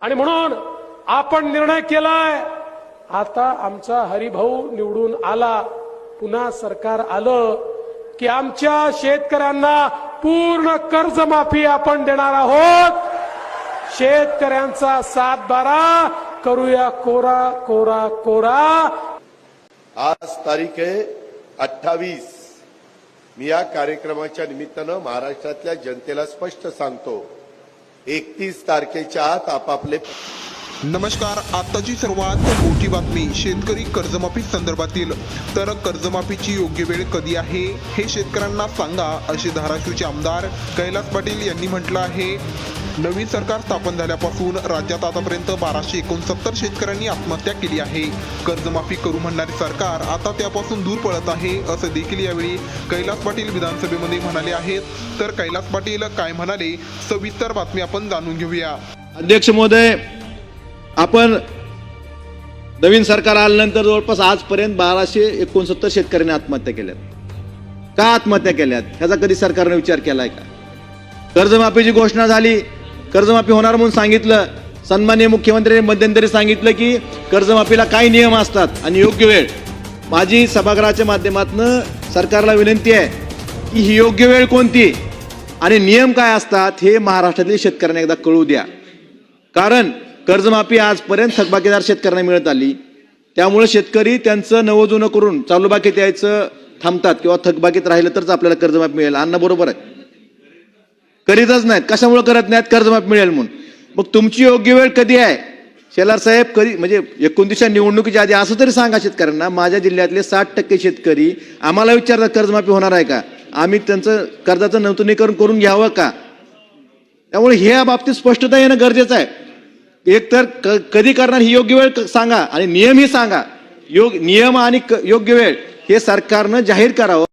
आणि म्हणून आपण निर्णय केलाय. आता आमचा हरिभाऊ निवडून आला. पुन्हा सरकार आलं की आमच्या शेतकऱ्यांना पूर्ण कर्जमाफी आपण देणार आहोत. शेतकऱ्यांचा सात बारा करूया कोरा कोरा कोरा. आज तारीख आहे अठ्ठावीस. मी या कार्यक्रमाच्या निमित्तानं महाराष्ट्रातल्या जनतेला स्पष्ट सांगतो. एकतीस तारखेच्या आत आपापले नमस्कार आताची सर्वात मोठी बातमी शेतकरी कर्जमाफी संदर्भातील. तर कर्जमाफीची योग्य वेळ कधी आहे हे शेतकऱ्यांना सांगा असे धाराशिवचे आमदार कैलास पाटील यांनी म्हटलं आहे. नवीन सरकार स्थापन झाल्यापासून राज्यात आतापर्यंत बाराशे एकोणसत्तर शेतकऱ्यांनी आत्महत्या केली आहे. कर्जमाफी करू म्हणणारे सरकार आता त्यापासून दूर पळत आहे असं देखील यावेळी कैलास पाटील विधानसभेमध्ये म्हणाले आहेत. तर कैलास पाटील काय म्हणाले? सविस्तर बातमी आपण जाणून घेऊया. अध्यक्ष महोदय आपण नवीन सरकार आल्यानंतर जवळपास आजपर्यंत बाराशे एकोणसत्तर शेतकऱ्यांनी आत्महत्या केल्यात. का आत्महत्या केल्यात? ह्याचा कधी सरकारने विचार केलाय का? कर्जमाफीची घोषणा झाली कर्जमाफी होणार म्हणून सांगितलं. सन्माननीय मुख्यमंत्र्यांनी मध्यंतरी सांगितलं की कर्जमाफीला काही नियम असतात आणि योग्य वेळ. माझी सभागृहाच्या माध्यमातून सरकारला विनंती आहे की ही योग्य वेळ कोणती आणि नियम काय असतात हे महाराष्ट्रातील शेतकऱ्यांना एकदा कळू द्या. कारण कर्जमाफी आजपर्यंत थकबाकीदार शेतकऱ्यांना मिळत आली. त्यामुळे शेतकरी त्यांचं नवजुनं करून चालू बाकीत यायचं थांबतात किंवा थकबाकीत राहिलं तरच आपल्याला कर्जमाफी मिळेल. अन्न बरोबर आहे. करीतच नाहीत. कशामुळे करत नाहीत? कर्जमाफी मिळेल म्हणून. मग तुमची योग्य वेळ कधी आहे? शेलार साहेब कधी म्हणजे एकोणतीसच्या निवडणुकीच्या आधी असं तरी सांगा शेतकऱ्यांना माझ्या जिल्ह्यातले साठ टक्के शेतकरी आम्हाला विचारतात कर्जमाफी होणार आहे का? आम्ही त्यांचं कर्जाचं नूतनीकरण करून घ्यावं का? त्यामुळे ह्या बाबतीत स्पष्टता येणं गरजेचं आहे. एक तर क- कधी करणार ही योग्य वेळ सांगा आणि नियमही सांगा. योग नियम आणि क- योग्य वेळ हे सरकारनं जाहीर करावं.